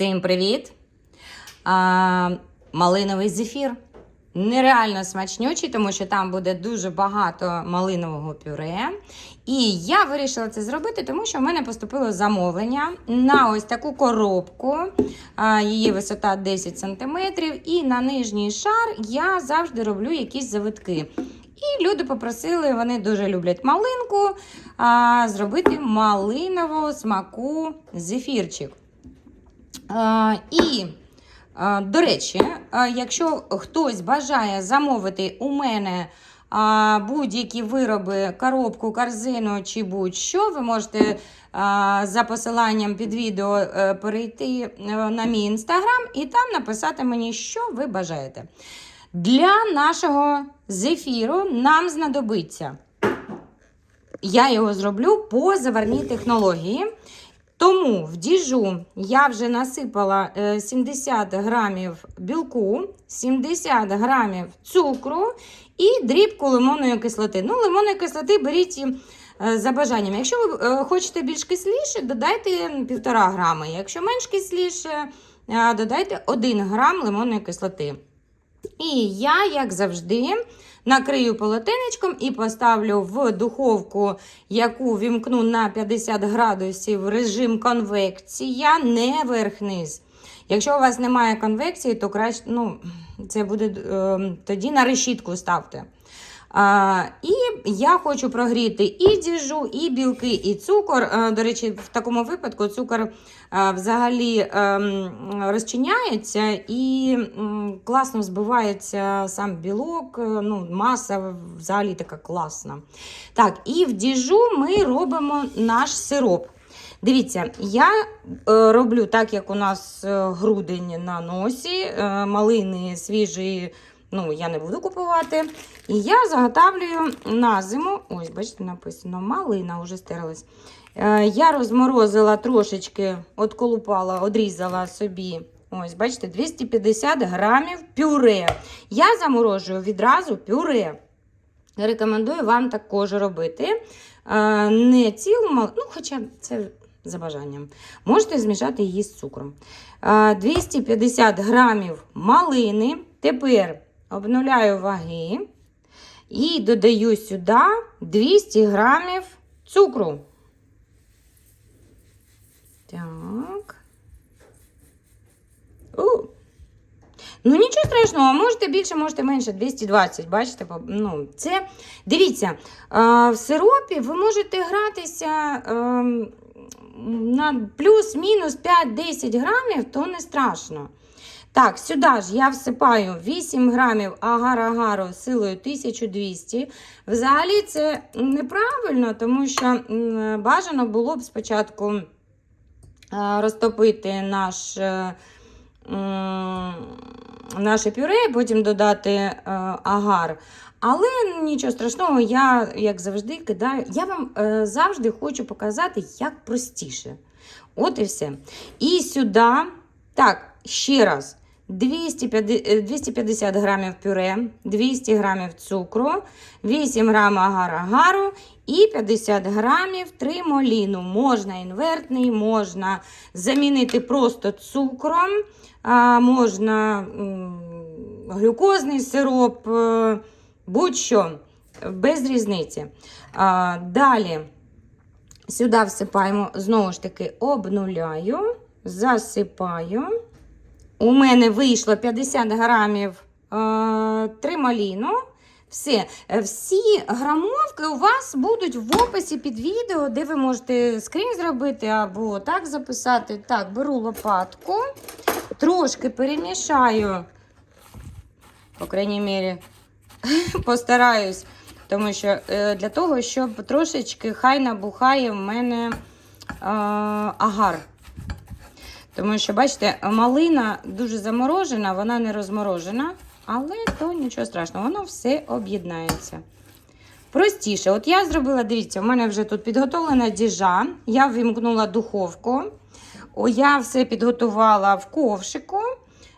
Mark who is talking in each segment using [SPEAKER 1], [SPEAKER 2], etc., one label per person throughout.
[SPEAKER 1] Всім привіт! А, малиновий зефір. Нереально смачнючий, тому що там буде дуже багато малинового пюре. І я вирішила це зробити, тому що в мене поступило замовлення на ось таку коробку. Її висота 10 см. І на нижній шар я завжди роблю якісь завитки. І люди попросили, вони дуже люблять малинку, зробити малинового смаку зефірчик. І, до речі, якщо хтось бажає замовити у мене будь-які вироби, коробку, корзину чи будь-що, ви можете за посиланням під відео е, перейти е, на мій інстаграм і там написати мені, що ви бажаєте. Для нашого зефіру нам знадобиться. Я його зроблю по заварній технології. Тому в діжу я вже насипала е, 70 грамів білку, 70 грамів цукру і дрібку лимонної кислоти. Ну, лимонної кислоти беріть е, за бажанням. Якщо ви е, хочете більш кисліше, додайте 1,5 грами. Якщо менш кисліше, е, додайте 1 грам лимонної кислоти. І я, як завжди, накрию полотенечком і поставлю в духовку, яку вімкну на 50 градусів режим конвекція, не верх-низ. Якщо у вас немає конвекції, то краще, ну, це буде е, тоді на решітку ставте. А, і я хочу прогріти і діжу, і білки, і цукор. А, до речі, в такому випадку цукор а, взагалі ем, розчиняється і м, класно збивається сам білок. е, Ну, маса взагалі така класна. Так, і в діжу ми робимо наш сироп. Дивіться, я е, роблю так, як у нас е, грудень на носі, малини свіжі. Ну, я не буду купувати. І я заготавлюю на зиму. Ось, бачите, написано, малина вже стерлась. Е, я розморозила трошечки, отколупала, одрізала собі. Ось, бачите, 250 грамів пюре. Я заморожую відразу пюре. Рекомендую вам також робити. Е, Не цілу малину, ну, хоча це за бажанням. Можете змішати її з цукром. Е, 250 грамів малини. Тепер обнуляю ваги і додаю сюди 200 грамів цукру. Так. У. Ну, нічого страшного, можете більше, можете менше, 220, бачите? Ну, це, дивіться, в сиропі ви можете гратися ем, на плюс-мінус 5-10 грамів, то не страшно. Так, сюди ж я всипаю 8 грамів агар-агару силою 1200. Взагалі це неправильно, тому що бажано було б спочатку е, розтопити наш, е, наше пюре, потім додати е, агар. Але нічого страшного, я, як завжди, кидаю. Я вам завжди хочу показати, як простіше. От і все. І сюди, так, ще раз. 250, е, 250 грамів пюре, 200 грамів цукру, 8 грам агар-агару і 50 грамів тримоліну. Можна інвертний, можна замінити просто цукром, можна глюкозний сироп, е, будь-що, без різниці. Далі сюди всипаємо, знову ж таки, обнуляю, засипаю. У мене вийшло 50 грамів е, трималіну. Все. Е, Всі грамовки у вас будуть в описі під відео, де ви можете скрін зробити або так записати. Так, беру лопатку, трошки перемішаю, по крайній мірі, постараюсь, тому що е, для того, щоб трошечки хай набухає в мене е, агар. Тому що, бачите, малина дуже заморожена, вона не розморожена, але то нічого страшного, воно все об'єднається. Простіше, от я зробила, дивіться, у мене вже тут підготовлена діжа, я вимкнула духовку, я все підготувала в ковшику.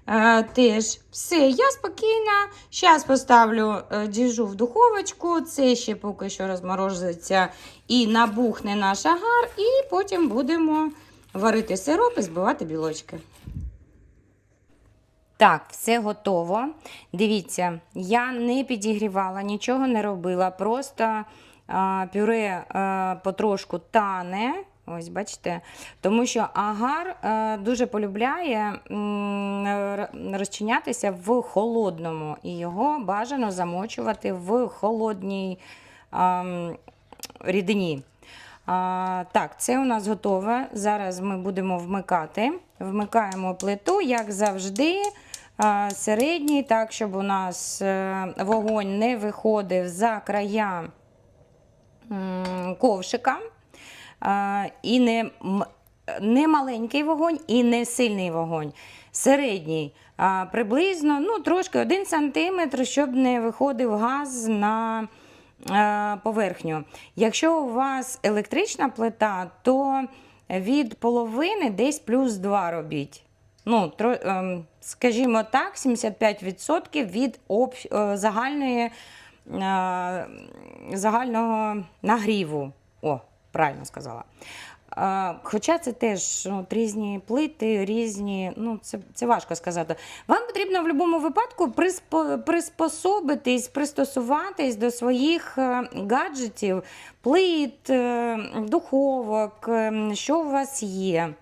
[SPEAKER 1] Е, теж все, я спокійна. Зараз поставлю е, діжу в духовочку, це ще поки що розморозиться і набухне наш агар, і потім будемо варити сироп і збивати білочки. Так, все готово. Дивіться, я не підігрівала, нічого не робила. Просто а, пюре а, потрошку тане. Ось, бачите, тому що агар а, дуже полюбляє м, розчинятися в холодному, і його бажано замочувати в холодній м, рідині. А, так, це у нас готове. Зараз ми будемо вмикати. Вмикаємо плиту, як завжди, середній, так, щоб у нас е, вогонь не виходив за края ковшика. І не, не маленький вогонь, і не сильний вогонь. Середній. Приблизно ну, трошки 1 см, щоб не виходив газ на поверхню. Якщо у вас електрична плита, то від половини десь плюс 2 робіть. Ну, ем, скажімо так, 75% від е, загальної, е, загального нагріву. О, правильно сказала. Хоча це теж ну, от різні плити, різні, ну це, це важко сказати. Вам потрібно в будь-якому випадку приспо, приспособитись, пристосуватись до своїх е, гаджетів, плит, е, духовок, е, що у вас є.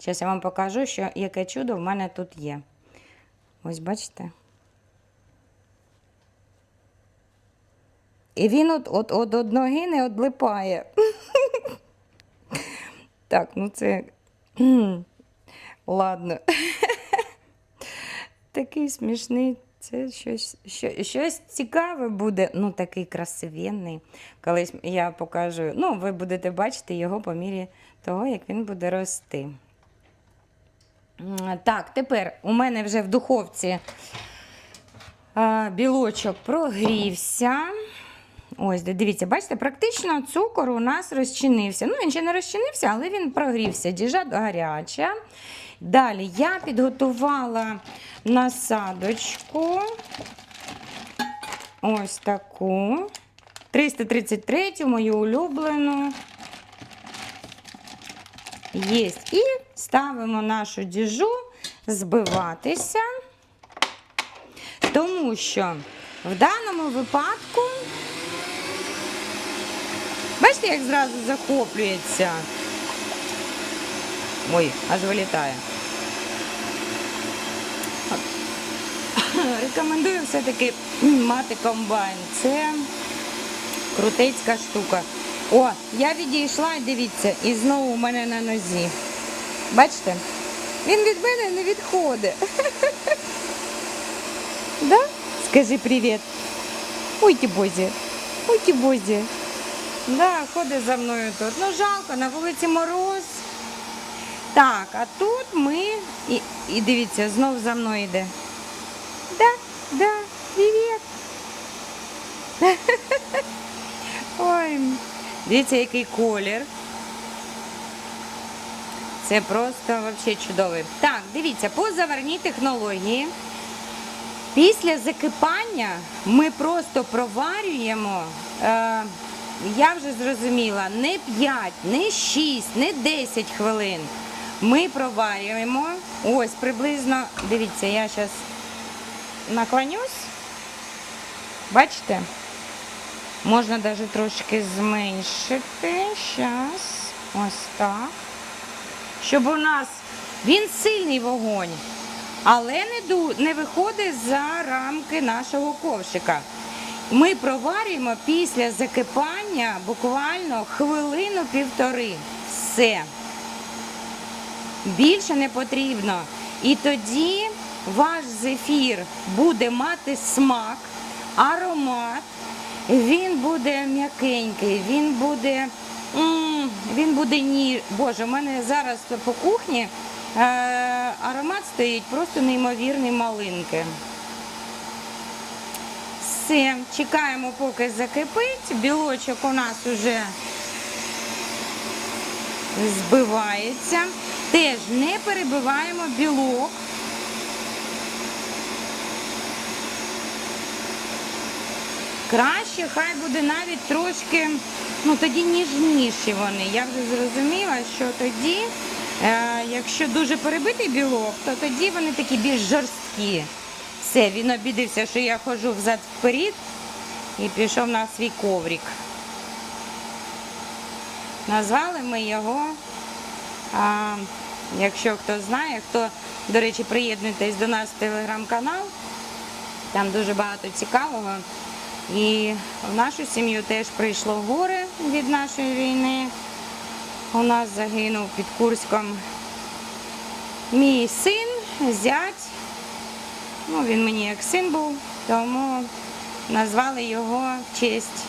[SPEAKER 1] Зараз я вам покажу, що, яке чудо в мене тут є. Ось бачите. І він от, от, от, од ноги не одлипає. Так, ну це. Ладно. Такий смішний. Це щось, що, щось цікаве буде. Ну, такий красивенний. Колись я покажу. Ну, ви будете бачити його по мірі того, як він буде рости. Так, тепер у мене вже в духовці білочок прогрівся. Ось, дивіться, бачите, практично цукор у нас розчинився. Ну, він ще не розчинився, але він прогрівся. Діжа гаряча. Далі я підготувала насадочку. Ось таку. 333 мою улюблену. Єсть. І ставимо нашу діжу збиватися. Тому що в даному випадку, бачите, як зразу захоплюється. Ой, аж вилітає. Рекомендую все-таки мати комбайн. Це крутецька штука. О, я відійшла, дивіться, і знову у мене на нозі. Бачите? Він від мене не відходить. Да? Скажи привіт. Ой, ті бозі. Ой, ті бозі. Да, ходить за мною тут. Ну, жалко, на вулиці мороз. Так, а тут ми. І, і дивіться, знов за мною йде. Да, да, привіт. Ой, дивіться, який колір. Це просто взагалі чудовий. Так, дивіться, по заварній технології. Після закипання ми просто проварюємо, е, я вже зрозуміла, не 5, не 6, не 10 хвилин. Ми проварюємо ось приблизно, дивіться, я зараз наклонюсь. Бачите? Можна навіть трошки зменшити. Зараз. Ось так. Щоб у нас він сильний вогонь, але не, ду, не виходить за рамки нашого ковшика. Ми проварюємо після закипання буквально хвилину-півтори. Все. Більше не потрібно. І тоді ваш зефір буде мати смак, аромат, він буде м'якенький, він буде. Він буде ні. Боже, у мене зараз по кухні е, аромат стоїть просто неймовірний малинки. Все, чекаємо, поки закипить. Білочок у нас уже збивається. Теж не перебиваємо білок. Краще, хай буде навіть трошки, ну тоді ніжніші вони. Я вже зрозуміла, що тоді Е, якщо дуже перебитий білок, то тоді вони такі більш жорсткі. Все, він обідався, що я ходжу взад вперед і пішов на свій коврик. Назвали ми його, а, якщо хто знає, хто, до речі, приєднуйтесь до нас в телеграм-канал, там дуже багато цікавого. І в нашу сім'ю теж прийшло горе від нашої війни. У нас загинув під Курськом мій син, зять. Ну, він мені як син був, тому назвали його в честь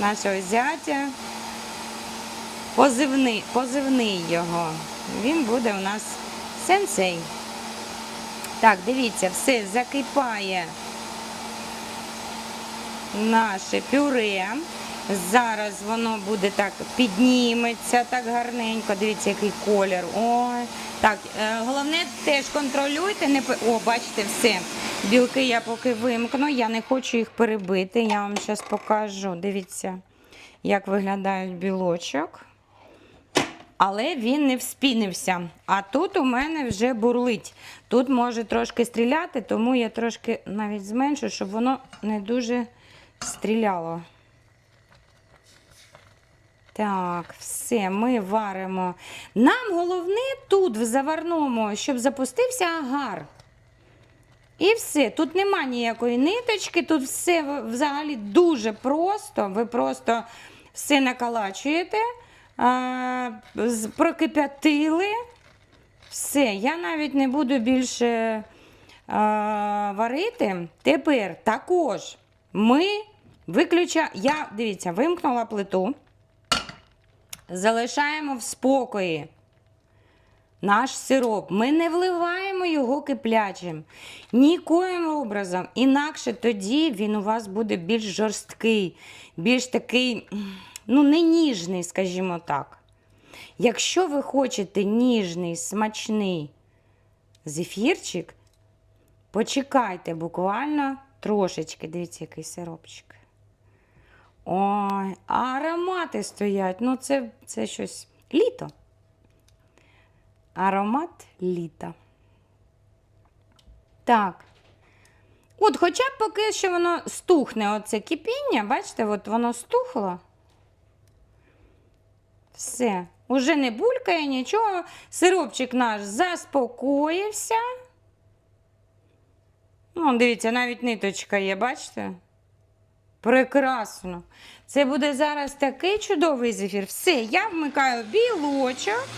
[SPEAKER 1] нашого зятя. Позивний, позивний його. Він буде у нас сенсей. Так, дивіться, все закипає наше пюре. Зараз воно буде так підніметься так гарненько. Дивіться, який колір. Ой. Так, е, головне теж контролюйте. Не... О, бачите, все. Білки я поки вимкну, я не хочу їх перебити. Я вам зараз покажу. Дивіться, як виглядають білочок. Але він не вспінився. А тут у мене вже бурлить. Тут може трошки стріляти, тому я трошки навіть зменшу, щоб воно не дуже стріляло. Так, все, ми варимо. Нам головне тут, в заварному, щоб запустився агар. І все. Тут нема ніякої ниточки, тут все взагалі дуже просто. Ви просто все накалачуєте, прокип'ятили. Все, я навіть не буду більше варити. Тепер також ми виключаємо. Я, дивіться, вимкнула плиту. Залишаємо в спокої наш сироп. Ми не вливаємо його киплячим. Нікоїм образом. Інакше тоді він у вас буде більш жорсткий, більш такий, ну, не ніжний, скажімо так. Якщо ви хочете ніжний, смачний зефірчик, почекайте буквально трошечки. Дивіться, який сиропчик. Ой, а аромати стоять. Ну, це, це щось літо. Аромат літа. Так. От, хоча б поки що воно стухне, оце кипіння, бачите, от воно стухло. Все. Уже не булькає нічого. Сиропчик наш заспокоївся. Ну, дивіться, навіть ниточка є, бачите? Прекрасно. Це буде зараз такий чудовий зефір. Все, я вмикаю білочок.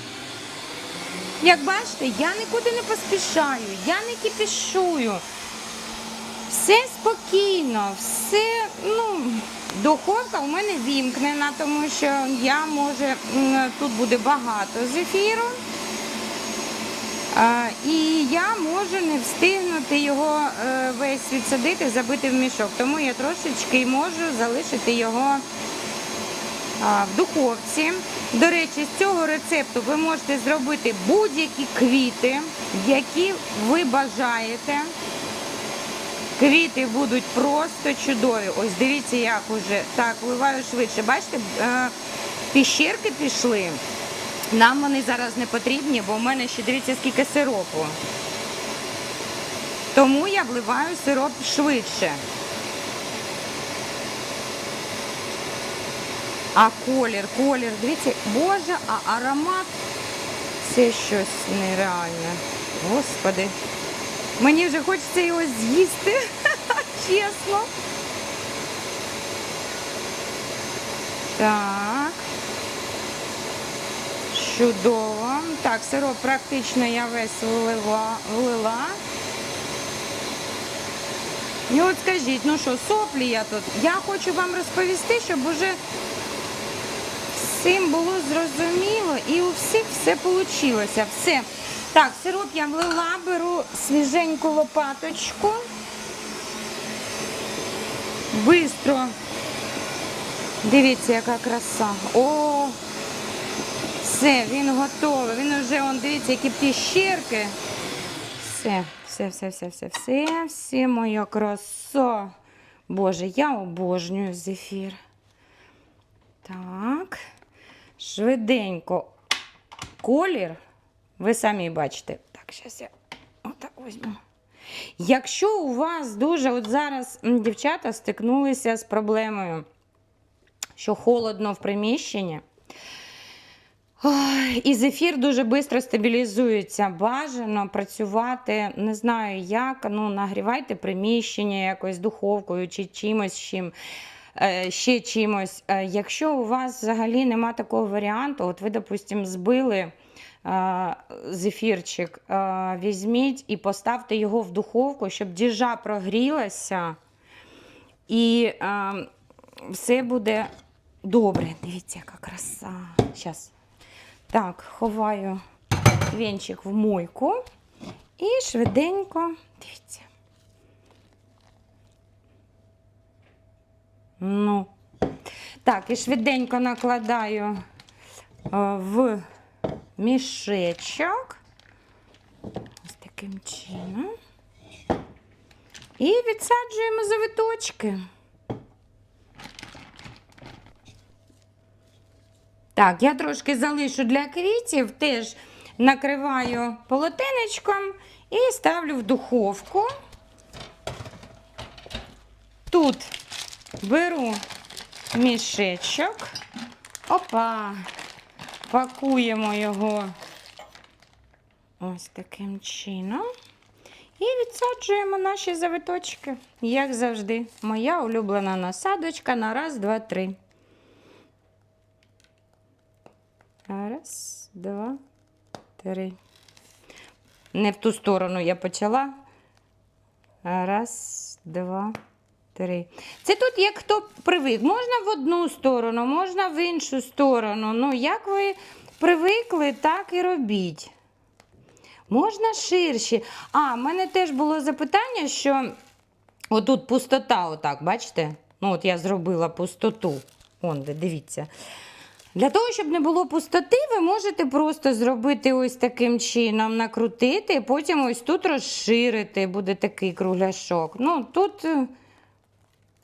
[SPEAKER 1] Як бачите, я нікуди не поспішаю, я не кипішую. Все спокійно, все, ну, духовка у мене вімкнена, тому що я може, тут буде багато зефіру. І я можу не встигнути його е, весь відсадити, забити в мішок. Тому я трошечки можу залишити його в духовці. До речі, з цього рецепту ви можете зробити будь-які квіти, які ви бажаєте. Квіти будуть просто чудові. Ось дивіться, як уже так вливаю швидше. Бачите, е, піщерки пішли. Нам вони зараз не потрібні, бо в мене ще дивіться, скільки сиропу. Тому я вливаю сироп швидше. А колір, колір, дивіться, боже, а аромат це щось нереальне. Господи. Мені вже хочеться його з'їсти, чесно. Так. Чудово. Так, сироп практично я весь влила. влила. І от скажіть, ну що, соплі я тут. Я хочу вам розповісти, щоб уже всім було зрозуміло і у всіх все вийшло. Все. Так, сироп я влила, беру свіженьку лопаточку. Бистро. Дивіться, яка краса. О! Все, він готовий. Він вже, он, дивіться, які піщерки. Все, все, все, все, все, все, все, моя краса. Боже, я обожнюю зефір. Так, швиденько колір, ви самі бачите. Так, зараз я отак візьму. Якщо у вас дуже, от зараз дівчата стикнулися з проблемою, що холодно в приміщенні, і зефір дуже швидко стабілізується. Бажано працювати, не знаю як, ну нагрівайте приміщення якось духовкою чи чимось чим. е, Ще чимось. Е, Якщо у вас взагалі нема такого варіанту, от ви, допустимо, збили е, зефірчик, візьміть і поставте його в духовку, щоб діжа прогрілася, і все буде добре. Дивіться, яка краса. Зараз. Так, ховаю вінчик в мойку і швиденько, дивіться. Ну, так, і швиденько накладаю е, в мішечок. Ось таким чином. І відсаджуємо завиточки. Так, я трошки залишу для квітів, теж накриваю полотенечком і ставлю в духовку. Тут беру мішечок. Опа, пакуємо його ось таким чином. І відсаджуємо наші завиточки. Як завжди, моя улюблена насадочка на раз, два, три. Раз, два, три. Не в ту сторону я почала. Раз, два, три. Це тут як хто привик. Можна в одну сторону, можна в іншу сторону. Ну, як ви привикли, так і робіть. Можна ширші. А, в мене теж було запитання, що отут пустота, отак, бачите? Ну, от я зробила пустоту. Вон, де, дивіться. Для того, щоб не було пустоти, ви можете просто зробити ось таким чином, накрутити, і потім ось тут розширити, буде такий кругляшок. Ну, тут е,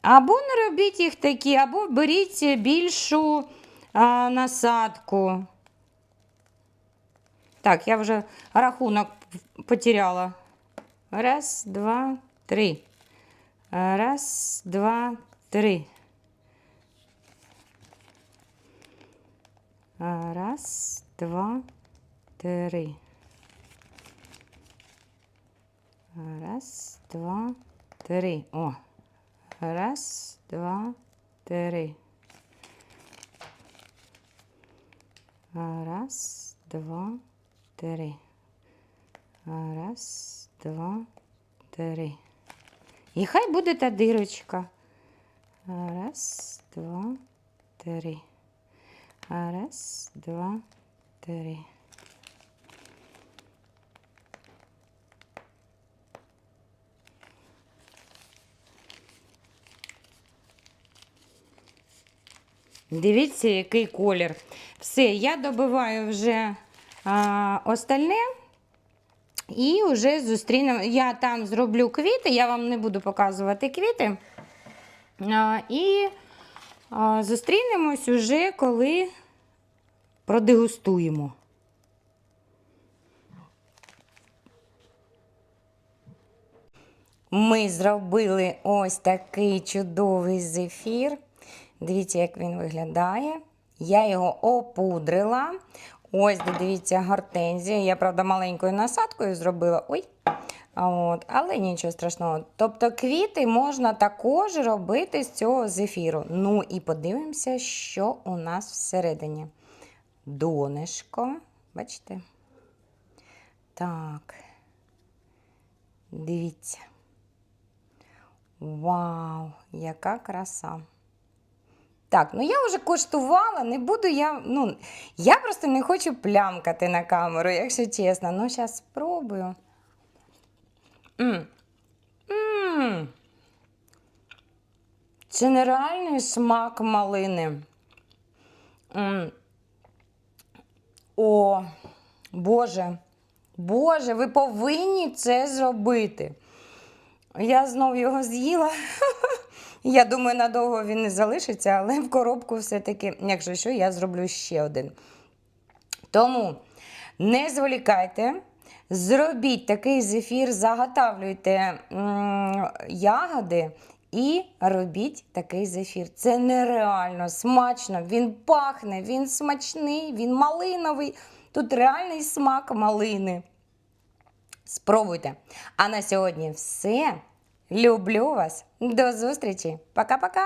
[SPEAKER 1] або не робіть їх такі, або беріть більшу а, насадку. Так, я вже рахунок потеряла. Раз, два, три. Раз, два, три. Раз, два, три. Раз, два, три. О. Раз, два, три. Раз, два, три. Раз, два, три. І хай буде та дирочка. Раз, два, три. Раз, два, три. Дивіться, який колір. Все, я добиваю вже а, остальне. І вже зустрінемо. Я там зроблю квіти, я вам не буду показувати квіти. А, і зустрінемось уже, коли продегустуємо. Ми зробили ось такий чудовий зефір. Дивіться, як він виглядає. Я його опудрила. Ось, дивіться, гортензія. Я, правда, маленькою насадкою зробила. Ой. От, але нічого страшного. Тобто квіти можна також робити з цього зефіру. Ну і подивимося, що у нас всередині. Донышко. Бачите? Так. Дивіться. Вау, яка краса! Так, ну я вже коштувала, не буду я. Ну, я просто не хочу плямкати на камеру, якщо чесно. Ну, зараз спробую. М. М. Це нереальний смак малини. М. О, Боже, Боже, ви повинні це зробити. Я знов його з'їла. Я думаю, надовго він не залишиться, але в коробку все-таки, якщо що, я зроблю ще один. Тому Не зволікайте. Зробіть такий зефір, заготавлюйте ягоди і робіть такий зефір. Це нереально смачно. Він пахне, він смачний, він малиновий. Тут реальний смак малини. Спробуйте. А на сьогодні все. Люблю вас. До зустрічі. Пока-пока.